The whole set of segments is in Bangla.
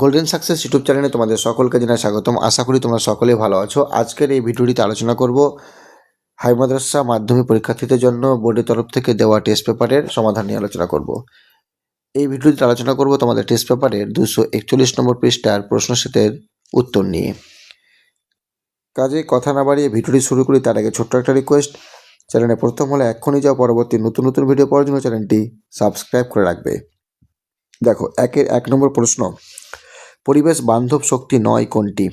গোল্ডেন সাকসেস ইউটিউব চ্যানেলে তোমাদের সকলকে জানাই স্বাগতম। আশা করি তোমরা সকলেই ভালো আছো। আজকের এই ভিডিওটিতে আলোচনা করব হাই মাদ্রাসা মাধ্যমিক পরীক্ষার্থীদের জন্য বোর্ডের তরফ থেকে দেওয়া টেস্ট পেপারের সমাধান নিয়ে আলোচনা করব। এই ভিডিওটিতে আলোচনা করব তোমাদের টেস্ট পেপারের দুশো একচল্লিশ নম্বর পৃষ্ঠার প্রশ্নসেটের উত্তর নিয়ে। কাজে কথা না বাড়িয়ে ভিডিওটি শুরু করি, তার আগে ছোট্ট একটা রিকোয়েস্ট চ্যানেলে প্রথম হলে এক্ষুনি যাওয়া পরবর্তী নতুন নতুন ভিডিও পাওয়ার জন্য চ্যানেলটি সাবস্ক্রাইব করে রাখবে। দেখো, একের এক নম্বর প্রশ্ন। পরিবেশ বান্ধব শক্তি নয় কোনটি?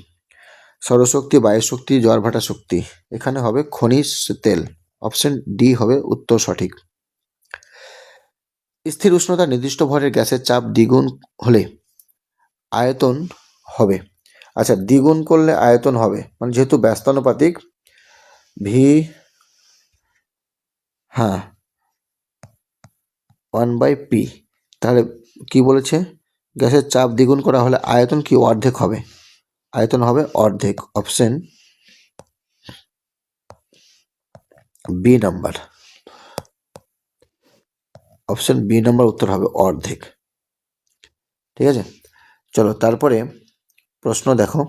সৌরশক্তি, বায়ুশক্তি, জোয়ারভাটা শক্তি। এখানে হবে খনিজ তেল। অপশন ডি হবে উত্তর সঠিক। স্থির উষ্ণতা নির্দিষ্ট ভরের গ্যাসের চাপ দ্বিগুণ হলে আয়তন হবে। আচ্ছা দ্বিগুণ করলে আয়তন হবে। মানে যেহেতু ব্যস্তানুপাতিক ভি হ্যাঁ ওয়ান বাই পি তাহলে কি বলেছে? গ্যাসের চাপ দ্বিগুণ করা হলে আয়তন কি অর্ধেক হবে? আয়তন হবে অর্ধেক, option B number. Option B number উত্তর হবে অর্ধেক। ঠিক আছে? চলো তারপরে প্রশ্ন দেখো।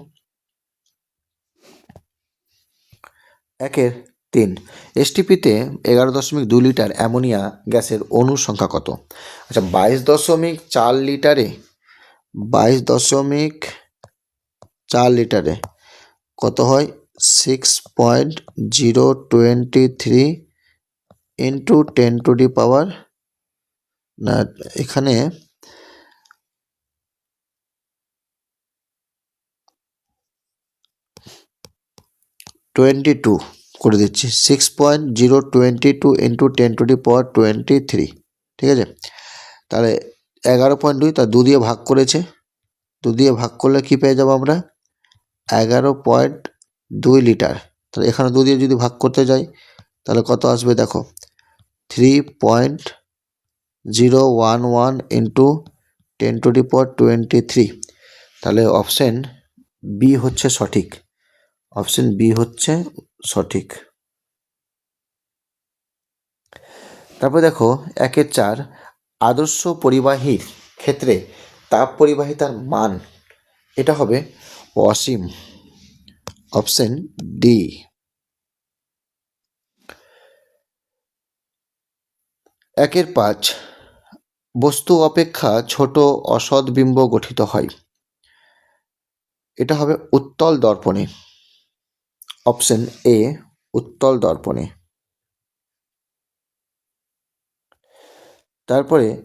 একের তিন এসটিপিতে এগারো দশমিক দু লিটার অ্যামোনিয়া গ্যাসের অণুর সংখ্যা কত? আচ্ছা বাইশ দশমিক চার লিটারে বাইশ দশমিক চার লিটারে। কত হয়? Six point zero twenty three into ten to the power না, এখানে টোয়েন্টি টু করে দিচ্ছি। Six point zero twenty two into ten to the power twenty three ঠিক আছে? তাহলে এগারো পয়েন্ট দুই, তা দু দিয়ে ভাগ করেছে। দু দিয়ে ভাগ করলে কি পেয়ে যাব আমরা? এগারো পয়েন্ট দুই লিটার। তাহলে এখানে দু দিয়ে যদি ভাগ করতে যাই, তাহলে কত আসবে দেখো? Three point zero one one into ten to the power twenty three তাহলে অপশন বি হচ্ছে সঠিক। অপশন বি হচ্ছে সঠিক। তারপর দেখো, একের চার। আদর্শ পরিবাহীর ক্ষেত্রে তাপ পরিবাহিতার মান এটা হবে অসীম। Option D. একের পাঁচ, বস্তু অপেক্ষা ছোট অসৎ বিম্ব গঠিত হয়। এটা হবে উত্তল দর্পণে। অপশন এ, উত্তল দর্পণে। তারপরে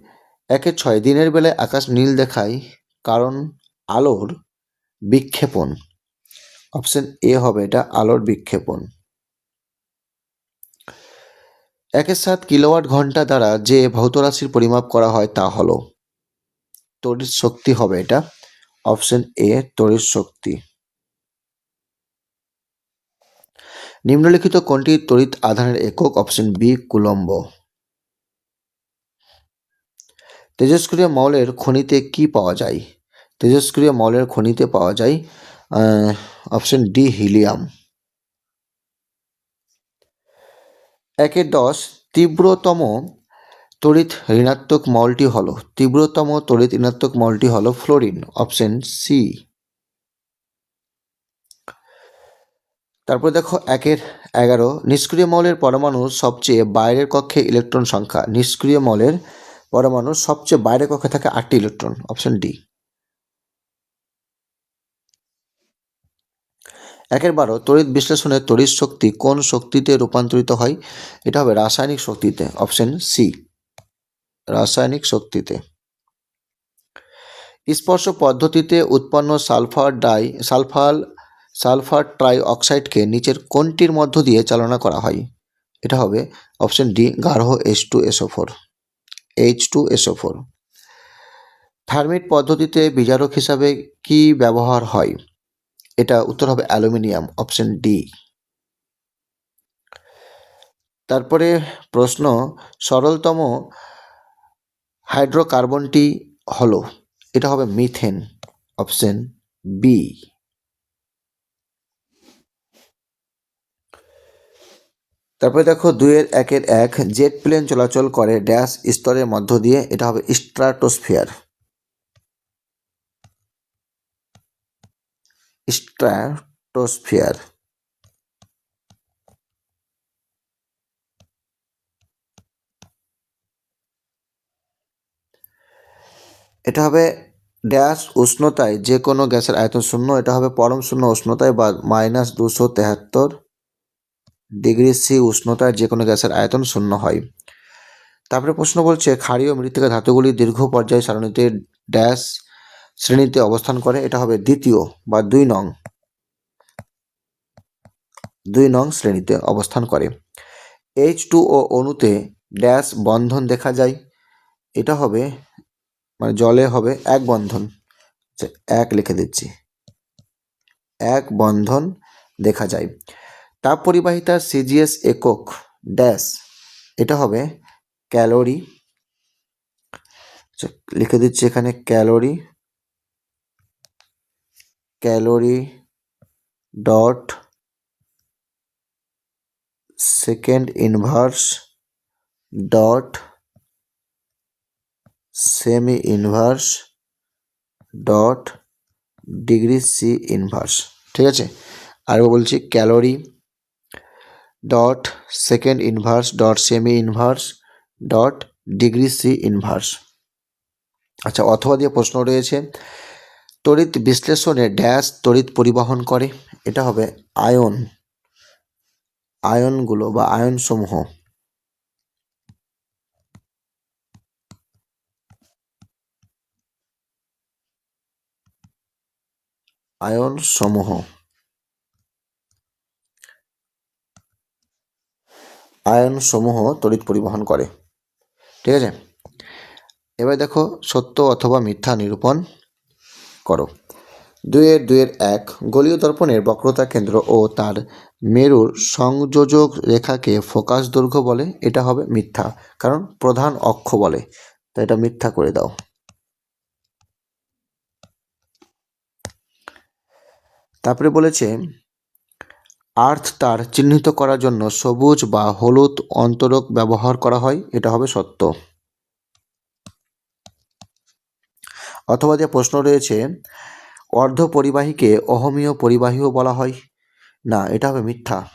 একে ছয় দিনের বেলায় আকাশ নীল দেখায়, কারণ আলোর বিক্ষেপণ। অপশন এ হবে এটা, আলোর বিক্ষেপণ। একের সাত কিলোওয়াট ঘণ্টা দ্বারা যে ভৌত রাশির পরিমাপ করা হয় তা হলো। তড়িৎ শক্তি হবে এটা। অপশন এ, তড়িৎ শক্তি। নিম্নলিখিত কোনটি তড়িৎ আধানের একক? Option B, coulomb. তেজস্ক্রিয় মৌলের খনিতে কি পাওয়া যায়? তেজস্ক্রিয় মৌলের খনিতে পাওয়া যায় অপশন ডি হিলিয়াম একের দশ, তীব্রতম তড়িৎ ঋণাত্মক মলটি হলো, তীব্রতম তড়িৎ ঋণাত্মক মলটি হলো ফ্লোরিন অপশন সি তারপর দেখো একের এগারো, নিষ্ক্রিয় মলের পরমাণুর সবচেয়ে বাইরের কক্ষে ইলেকট্রন সংখ্যা। নিষ্ক্রিয় মৌলের পরমাণুর সবচেয়ে বাইরের কক্ষে থাকে আটটি ইলেকট্রন, অপশন ডি। একের বারো, তড়িৎ বিশ্লেষণে তড়িৎ শক্তি কোন শক্তিতে রূপান্তরিত হয়? এটা হবে রাসায়নিক শক্তিতে, অপশন সি। রাসায়নিক শক্তিতে। স্পর্শ পদ্ধতিতে উৎপন্ন sulphur die sulphur sulphur try অক্সাইডকে নিচের কোনটির মধ্য দিয়ে চালনা করা হয়? এটা হবে অপশন ডি, গাঢ় S two SO four H two SO four thermite পদ্ধতিতে বিজারক হিসাবে কি ব্যবহার হয়? এটা উত্তর হবে অ্যালুমিনিয়াম, অপশন ডি। তারপরে প্রশ্ন, সরলতম হাইড্রোকার্বনটি হলো, এটা হবে মিথেন, অপশন বি। তারপরে দেখো দুইয়ের একের এক, জেট প্লেন চলাচল করে ড্যাশ স্তরের মধ্য দিয়ে, এটা হবে স্ট্রাটোস্ফিয়ার স্ট্র্যাটোস্ফিয়ার। এটা হবে ড্যাশ উষ্ণতায় যে কোনো গ্যাসের আয়তন শূন্য, এটা হবে পরম শূন্য উষ্ণতায় বা মাইনাস দুশো তেহাত্তর। ডিগ্রি সি উষ্ণতায় যে কোনো গ্যাসের আয়তন শূন্য হয়। তারপরে প্রশ্ন বলছে ক্ষারীয় মৃত্তিকা ধাতুগুলি দীর্ঘ পর্যায় সারণীতে ড্যাশ শ্রেণীতে অবস্থান করে এটা হবে দ্বিতীয় বা দুই নং। দুই নং শ্রেণীতে অবস্থান করে। এইচ টু ও অণুতে ড্যাশ বন্ধন দেখা যায়। এটা হবে মানে জলে হবে এক বন্ধন। আচ্ছা, এক লিখে দিচ্ছি। এক বন্ধন দেখা যায়। তাপ পরিবাহিতা সিজিএস একক ড্যাশ, এটা হবে ক্যালোরি। লিখে দিচ্ছি এখানে calorie. Calorie dot second inverse dot semi inverse dot degree C inverse. ঠিক আছে? আরও বলছি calorie dot second inverse dot semi inverse dot degree C inverse আচ্ছা অথবা দিয়ে প্রশ্ন রয়েছে, তড়িৎ বিশ্লেষণে ড্যাশ তড়িৎ পরিবহন করে, এটা হবে আয়ন, আয়নগুলো বা আয়ন সমূহ আয়ন সমূহ আয়ন সমূহ তড়িৎ পরিবহন করে। ঠিক আছে? এবার দেখো সত্য অথবা মিথ্যা নিরূপণ করো। দুইয়ের দুইয়ের এক, গলীয় দর্পণের বক্রতা কেন্দ্র ও তার মেরুর সংযোজক রেখাকে ফোকাস দৈর্ঘ্য বলে, এটা হবে মিথ্যা, কারণ প্রধান অক্ষ বলে। তো এটা মিথ্যা করে দাও। তারপরে বলেছে আর্থ তার চিহ্নিত করার জন্য সবুজ বা হলুদ অন্তরক ব্যবহার করা হয়, এটা হবে সত্য। অথবা যে প্রশ্ন রয়েছে, অর্ধ পরিবাহীকে অহমীয় পরিবাহীও বলা হয়। না, এটা হবে মিথ্যা,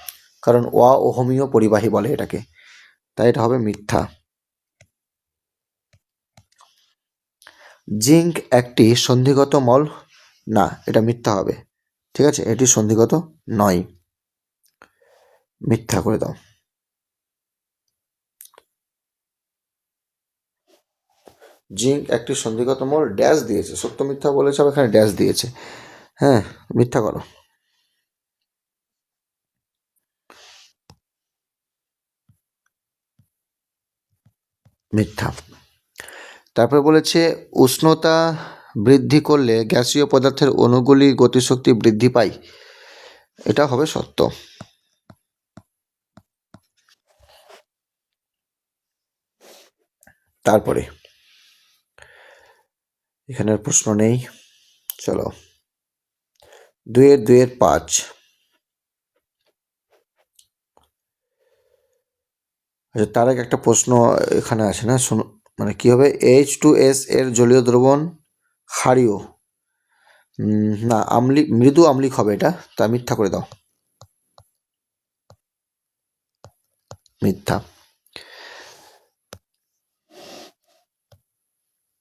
কারণ অ অহমীয় পরিবাহী বলে এটাকে, তাই এটা হবে মিথ্যা। জিঙ্ক একটি সন্ধিগত মল, না, এটা মিথ্যা হবে, ঠিক আছে? এটি সন্ধিগত নয়। মিথ্যা করে দাও। জিঙ্ক একটি সন্ধিগত মল ড্যাশ দিয়েছে। সত্য মিথ্যা বলেছে এখানে ড্যাশ দিয়েছে। হ্যাঁ মিথ্যা করো। মিথ্যা। তারপরে বলেছে, উষ্ণতা বৃদ্ধি করলে গ্যাসীয় পদার্থের অণুগুলি গতিশক্তি বৃদ্ধি পায়। এটা হবে সত্য। তারপরে। এখানের প্রশ্ন নেই। চলো। দুয়ের দুয়ের পাঁচ। আচ্ছা তার আগে একটা প্রশ্ন এখানে আছে না? শুনো মানে কি হবে? এইচ টু এস এর জলীয় দ্রবণ ক্ষারীয়। না, আমলিক, মৃদু আমলিক হবে এটা। তা মিথ্যা করে দাও। মিথ্যা।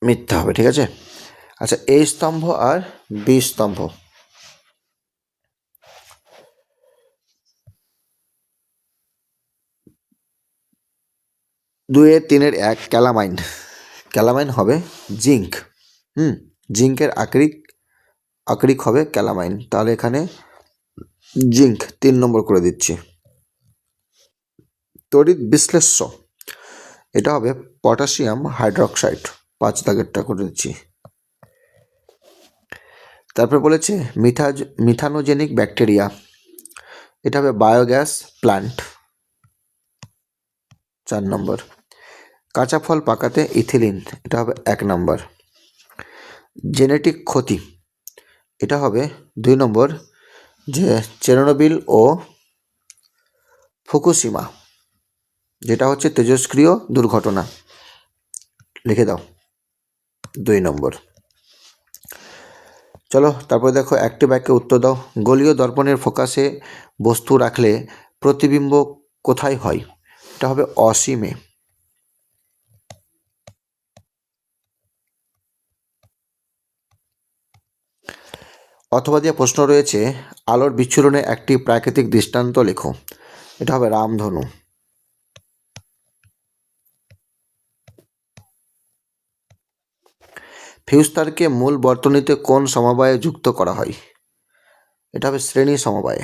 মিথ্যা হবে, ঠিক আছে? আচ্ছা এ স্তম্ভ আর বি স্তম্ভ। দুয়ের তিনের এক, ক্যালামাইন। ক্যালামাইন হবে জিঙ্ক। হুম, জিঙ্কের আকরিক আকরিক হবে ক্যালামাইন। তাহলে এখানে জিঙ্ক তিন নম্বর করে দিচ্ছি। তড়িৎ বিশ্লেষ্য। এটা হবে পটাশিয়াম হাইড্রোক্সাইড। পাঁচ দাগেরটা করে দিচ্ছি। তারপর বলেছে, মিথা মিথানোজেনিক ব্যাকটেরিয়া। এটা হবে বায়োগ্যাস প্ল্যান্ট চার নম্বর। কাঁচা ফল পাকাতে ইথিলিন, এটা হবে এক নম্বর। জেনেটিক ক্ষতি, এটা হবে দুই নম্বর, যে চেরনোবিল ও ফুকুশিমা, যেটা হচ্ছে তেজস্ক্রিয় দুর্ঘটনা। লিখে দাও। দুই নম্বর। চলো, তারপরে দেখো, একটি বাক্যে উত্তর দাও। গলীয় দর্পণের ফোকাসে বস্তু রাখলে প্রতিবিম্ব কোথায় হয়? এটা হবে অসীমে। অথবা দিয়ে প্রশ্ন রয়েছে, আলোর বিচ্ছুরণে একটি প্রাকৃতিক দৃষ্টান্ত লেখো। এটা হবে রামধনু। ফিউজ তারকে মূল বর্তনীতে কোন সমবায়ে যুক্ত করা হয়? এটা হবে শ্রেণি সমবায়ে।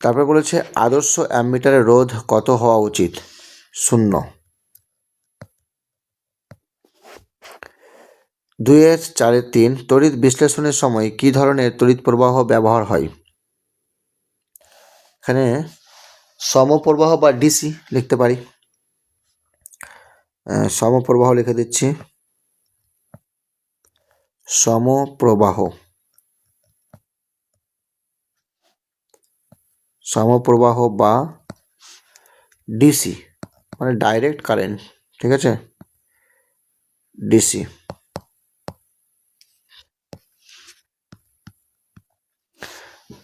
তারপরে বলেছে, আদর্শ অ্যামমিটারের রোধ কত হওয়া উচিত? শূন্য। দুইয়ের চারের তিন তড়িৎ বিশ্লেষণের সময় কি ধরনের তড়িৎ প্রবাহ ব্যবহার হয়? এখানে সমপ্রবাহ বা ডিসি লিখতে পারি। সমপ্রবাহ লিখে দিচ্ছি। সমপ্রবাহ। সমপ্রবাহ বা ডিসি মানে ডাইরেক্ট কারেন্ট, ঠিক আছে? ডিসি।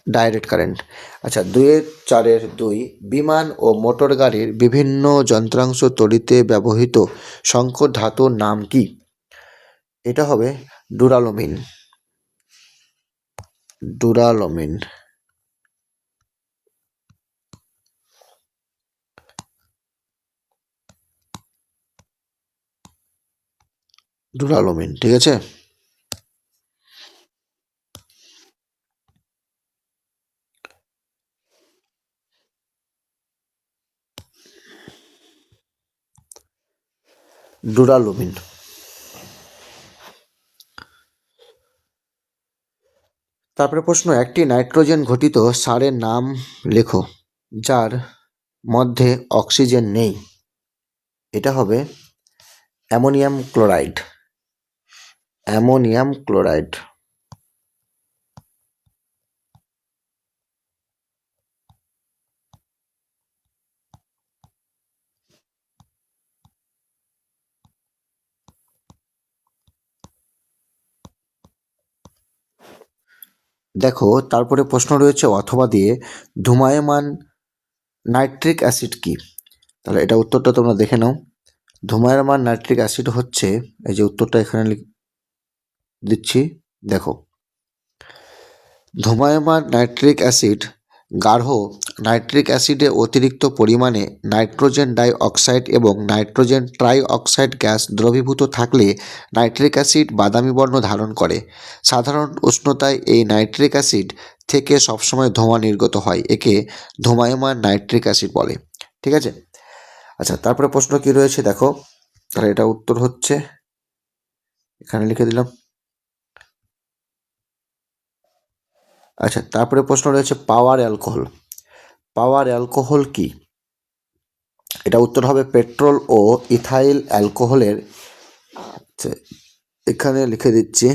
ডাইরেক্ট কারেন্ট আচ্ছা দুইয়ের, চারের দুই, বিমান ও মোটর গাড়ির বিভিন্ন যন্ত্রাংশ তৈরিতে ব্যবহৃত সংকর ধাতুর নাম কি? এটা হবে ডুরালোমিন। ডুরালোমিন। ডুরালোমিন, ঠিক আছে? ডুরালুমিন তারপরে প্রশ্ন, একটি নাইট্রোজেন ঘটিত সারের নাম লেখো, যার মধ্যে অক্সিজেন নেই। এটা হবে অ্যামোনিয়াম ক্লোরাইড। Ammonium chloride. দেখো, তারপরে প্রশ্ন রয়েছে, অথবা দিয়ে ধুমায়মান নাইট্রিক অ্যাসিড কি? তাহলে এটা উত্তরটা তোমরা দেখে নাও। ধুমায়মান নাইট্রিক অ্যাসিড হচ্ছে, এই যে উত্তরটা এখানে দিচ্ছি, দেখো। ধুমায়মান নাইট্রিক অ্যাসিড গাঢ় নাইট্রিক অ্যাসিডে অতিরিক্ত পরিমাণে নাইট্রোজেন ডাই অক্সাইড এবং নাইট্রোজেন ট্রাই অক্সাইড গ্যাস দ্রবীভূত থাকলে নাইট্রিক অ্যাসিড বাদামি বর্ণ ধারণ করে। সাধারণ উষ্ণতায় এই নাইট্রিক অ্যাসিড থেকে সবসময় ধোঁয়া নির্গত হয়, একে ধোঁয়ায়মান নাইট্রিক অ্যাসিড বলে। ঠিক আছে? আচ্ছা তারপরে প্রশ্ন কি রয়েছে? দেখো, তাহলে এটা উত্তর হচ্ছে। এখানে লিখে দিলাম। আচ্ছা তারপরে প্রশ্ন রয়েছে পাওয়ার অ্যালকোহল। পাওয়ার অ্যালকোহল কি? এটা উত্তর হবে পেট্রোল ও ইথাইল অ্যালকোহলের। আচ্ছা, এখানে লিখে দিচ্ছি।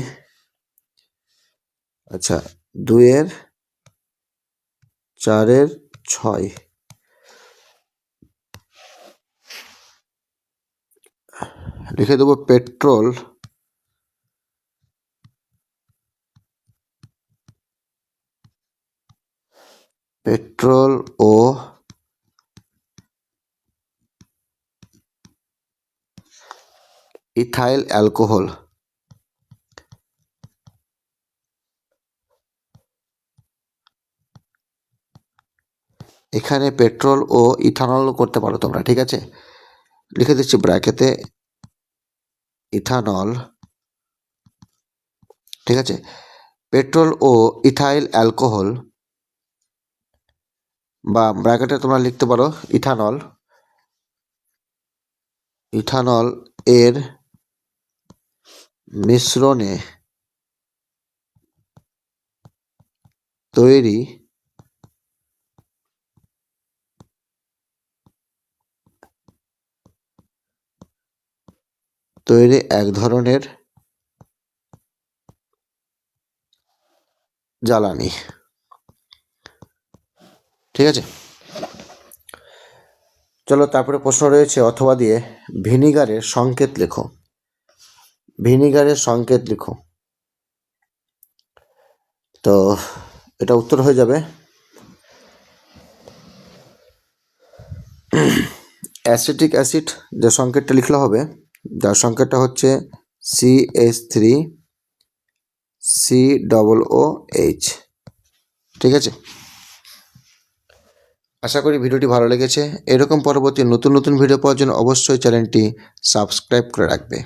আচ্ছা দুইয়ের চারের ছয়। লিখে দেবো পেট্রোল পেট্রোল ও ইথাইল অ্যালকোহল। এখানে পেট্রোল ও ইথানল করতে পারো তোমরা, ঠিক আছে? লিখে দিচ্ছি ব্র্যাকেতে ইথানল, ঠিক আছে? পেট্রোল ও ইথাইল অ্যালকোহল বা ব্র্যাকেটে তোমরা লিখতে পারো ইথানল ইথানল এর মিশ্রণে তৈরি তৈরি এক ধরনের জ্বালানি। ঠিক আছে? চলো, তারপরে প্রশ্ন রয়েছে অথবা দিয়ে ভিনিগারের সংকেত লেখো। ভিনিগারের সংকেত লিখো। তো, এটা উত্তর হয়ে যাবে। অ্যাসিটিক অ্যাসিড যে সংকেতটা লিখলে হবে, যার সংকেতটা হচ্ছে C H three C double O H ঠিক আছে? আশা করি ভিডিওটি ভালো লেগেছে। এরকম পরবর্তী নতুন নতুন ভিডিও পাওয়ার জন্য অবশ্যই চ্যানেলটি সাবস্ক্রাইব করে রাখবে।